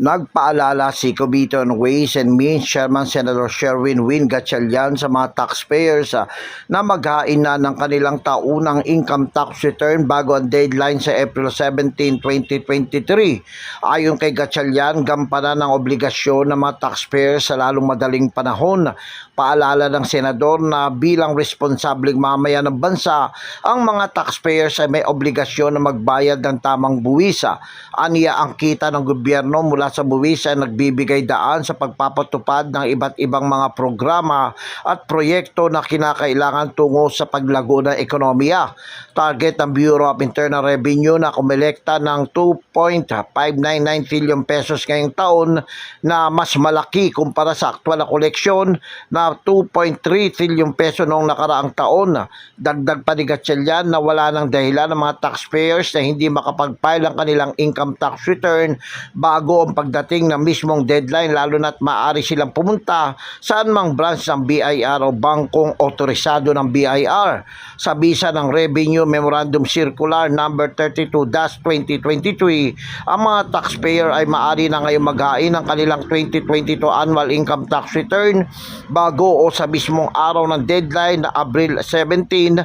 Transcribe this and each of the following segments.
Nagpaalala si Committee on Ways and Means Chairman Senator Sherwin Win Gatchalian sa mga taxpayers ah, na maghain na ng kanilang taunang income tax return bago ang deadline sa April 17, 2023. Ayon kay Gatchalian, gampanan ng obligasyon ng mga taxpayers sa lalong madaling panahon. Paalala ng senador na bilang responsableng mamayan ng bansa, ang mga taxpayers ay may obligasyon na magbayad ng tamang buwisa. Aniya ang kita ng gobyerno mula sa buwisa ay nagbibigay daan sa pagpapatupad ng iba't ibang mga programa at proyekto na kinakailangan tungo sa paglago ng ekonomiya. Target ng Bureau of Internal Revenue na kumilekta ng 2.599 trillion pesos ngayong taon na mas malaki kumpara sa aktwal na koleksyon na 2.3 trillion peso noong nakaraang taon. Dagdag pa ni Gatchalian na wala ng dahilan ng mga taxpayers na hindi makapag-file ang kanilang income tax return bago pagdating ng mismong deadline lalo na't maaari silang pumunta saan mang branch ng BIR o bangkong otorisado ng BIR. Sa bisa ng Revenue Memorandum Circular number 32-2023, ang mga taxpayer ay maaari na ngayon maghain ng kanilang 2022 annual income tax return bago o sa mismong araw ng deadline na Abril 17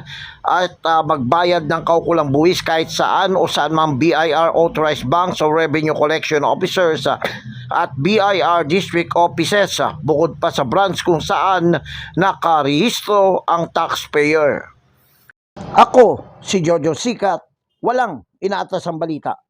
at ah, magbayad ng kaukulang buwis kahit saan o saan mang BIR authorized banks o revenue collection officers ah, at BIR district offices ah, bukod pa sa branch kung saan nakarehistro ang taxpayer. Ako, si Jojo Sikat, walang inaatas ang balita.